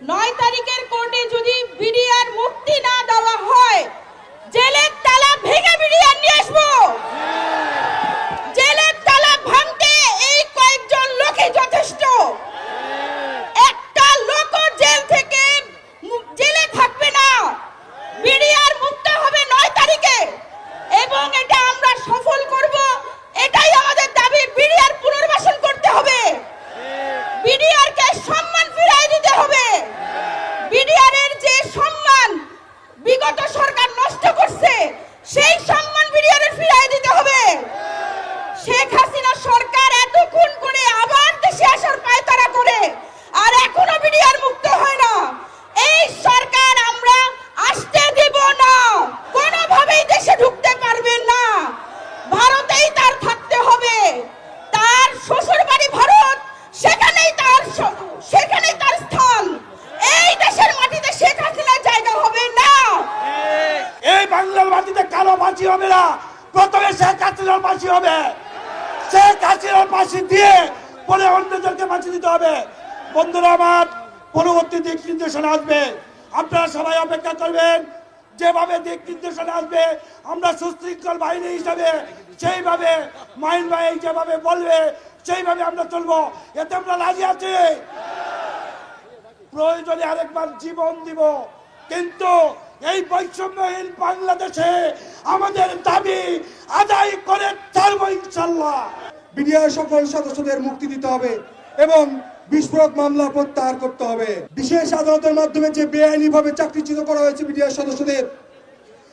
নয় তারিখের কোর্টে যদি বিডিআর মুক্তি না দেওয়া হয় জেলের তালা ভেঙে বিডিআর নিয়ে আসব জেলের তালা ভাঙতে এই কয়েকজন লোকই যথেষ্ট একটা লোক জেল থেকে মু- জেলে থাকবে না বিডিআর মুক্ত হবে নয় তারিখে এবং এটা আমরা সফল করব এটাই আমাদের দাবি বিডিআর পুনর্বাসন করতে হবে বিডিআর কে সম্মান ফিরিয়ে দিতে হবে বিডিআর এর যে সম্মান বিগত সরকার নষ্ট করছে সেই সম্মান বিডিআর এর ফিরিয়ে দিতে হবে শেখ হাসিনা সরকার এত খুন করে আবার দেশে আসার পায়তারা করে আর এখনও বিডিআর মুক্ত হয় না এই সরকার আমরা আসতে দেব না কোনোভাবেই দেশে ঢুকতে পারবেন না ভারতেই তার থাকতে হবে তার শ্বশুর বাড়ি ভারত সেখানেই তার স- সেখানেই তার স্থান এই দেশের মাটিতে শেখ হাসিনার জায়গা হবে না এই বাংলার মাটিতে কারও ফাঁসি হবে না। প্রথমে শেখ হাসিনার ফাঁসি হবে। শেখ হাসিনার ফাঁসি দিয়ে পরে অন্যদেরকে ফাঁসি দিতে হবে। বন্ধুরা আমার, পরবর্তী দিক নির্দেশনা আসবে। আপনারা সবাই অপেক্ষা করবেন। যেভাবে দিক নির্দেশনা আসবে, আমরা সুশৃঙ্খল বাহিনী হিসাবে সেইভাবে মাইন ভাই যেভাবে বলবে, সেইভাবে আমরা চলবো। এতে আমরা রাজি আছি। প্রয়োজনে আরেকবার জীবন দিব। কিন্তু এই বৈষম্যহীন বাংলাদেশে আমাদের দাবি আদায় করে ছাড়বো ইনশাল্লাহ বিডিআর সকল সদস্যদের মুক্তি দিতে হবে এবং বিস্ফোরক মামলা প্রত্যাহার করতে হবে। বিশেষ আদালতের মাধ্যমে যে বেআইনি ভাবে চাকরিচ্যুত করা হয়েছে বিডিআর সদস্যদের,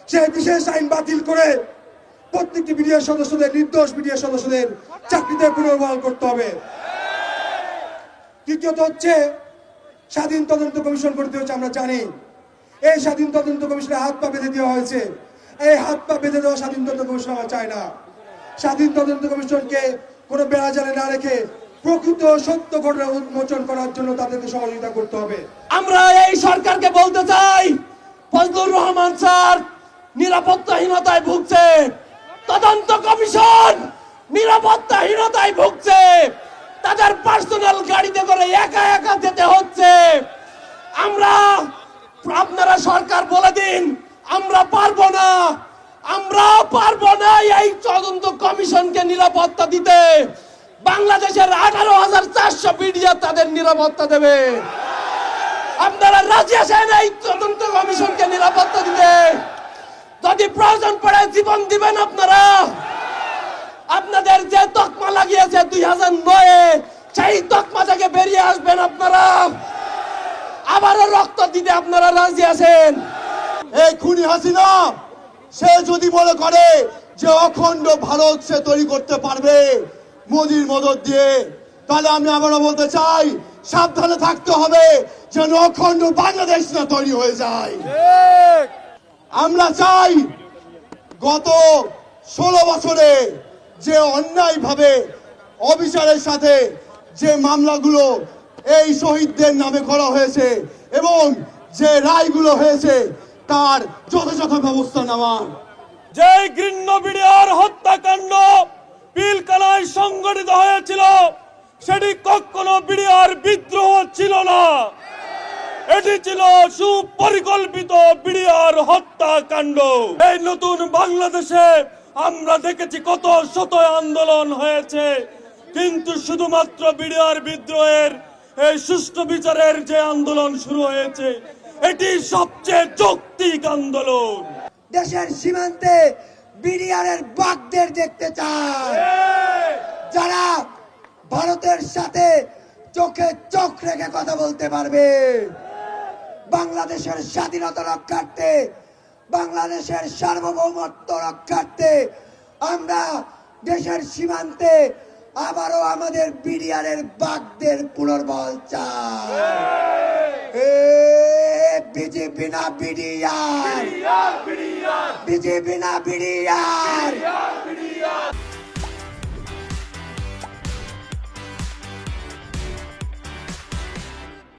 সেই বিশেষ আইন বাতিল করে প্রত্যেকটি বিডিআর সদস্যদের নির্দোষ বিডিআর সদস্যদের চাকরিতে পুনর্বহাল করতে হবে। তৃতীয়ত হচ্ছে স্বাধীন তদন্ত কমিশন করতে হচ্ছে আমরা জানি। এই স্বাধীন তদন্ত কমিশনের হাত পা বেঁধে দেওয়া হয়েছে। এই হাত পা বেঁধে দেওয়া স্বাধীন তদন্ত কমিশন আমরা চাই না। স্বাধীন তদন্ত কমিশনকে কোনো বেড়াজালে না রেখে প্রকৃত সত্য ঘটনা উন্মোচন করার জন্য তাদেরকে সহযোগিতা করতে হবে। আমরা এই সরকারকে বলতে চাই, ফজলুর রহমান স্যার নিরাপত্তাহীনতায় ভুগছে। তদন্ত কমিশন নিরাপত্তাহীনতায় ভুগছে। তাদের পার্সোনাল গাড়িতে করে একা একা যেতে হচ্ছে। আমরা সরকার বলে দিন, আমরা পারব না। আমরা পারব না এই তদন্ত কমিশনকে নিরাপত্তা দিতে। বাংলাদেশের আঠারো হাজার চারশো মিডিয়া তাদের নিরাপত্তা দেবে। আপনারা রাজি আছেন এই তদন্ত কমিশনকে নিরাপত্তা দিতে? যদি প্রয়োজন পড়ে জীবন দিবেন আপনারা। আপনাদের যে তকমা লাগিয়েছে দুই হাজার নয়ে, সেই তকমা থেকে বেরিয়ে আসবেন আপনারা। আবারও রক্ত দিতে আপনারা রাজি আছেন? এই খুনি হাসিনা সে যদি মনে করে যে অখণ্ড ভারত সে তৈরি করতে পারবে মোদির মদত দিয়ে তাহলে আমি আবারও বলতে চাই সাবধানে থাকতে হবে যেন অখণ্ড বাংলাদেশ না তৈরি হয়ে যায়। আমরা চাই গত ষোলো বছরে যে অন্যায়ভাবে অবিচারের সাথে যে মামলাগুলো এই শহীদদের নামে করা হয়েছে এবং যে রায়গুলো হয়েছে তার যথাযথ ব্যবস্থা নেওয়া। যে ঘৃণ্য বিডিআর হত্যাকাণ্ড পিলকানায় সংগঠিত হয়েছিল, সেটি কখনো বিডিআর বিদ্রোহ ছিল না। এটি ছিল সুপরিকল্পিত বিডিআর হত্যাকাণ্ড। এই নতুন বাংলাদেশে আমরা দেখেছি কত শত আন্দোলন হয়েছে, কিন্তু শুধুমাত্র বিডিআর বিদ্রোহের এই সুষ্ঠু বিচারের যে আন্দোলন শুরু হয়েছে, এটি সবচেয়ে যৌক্তিক আন্দোলন। দেশের সীমান্তে বিডিআরের বাঘদের দেখতে চায়। যারা ভারতের সাথে চোখে চোখ রেখে কথা বলতে পারবে। বাংলাদেশের স্বাধীনতা রক্ষার্থে, বাংলাদেশের সার্বভৌমত্ব রক্ষার্থে আমরা দেশের সীমান্তে আবারও আমাদের বিডিআরের বাঘদের পুনর্বল চায় বিজেপি না বিডিআর? বিজেপি না বিডিআর।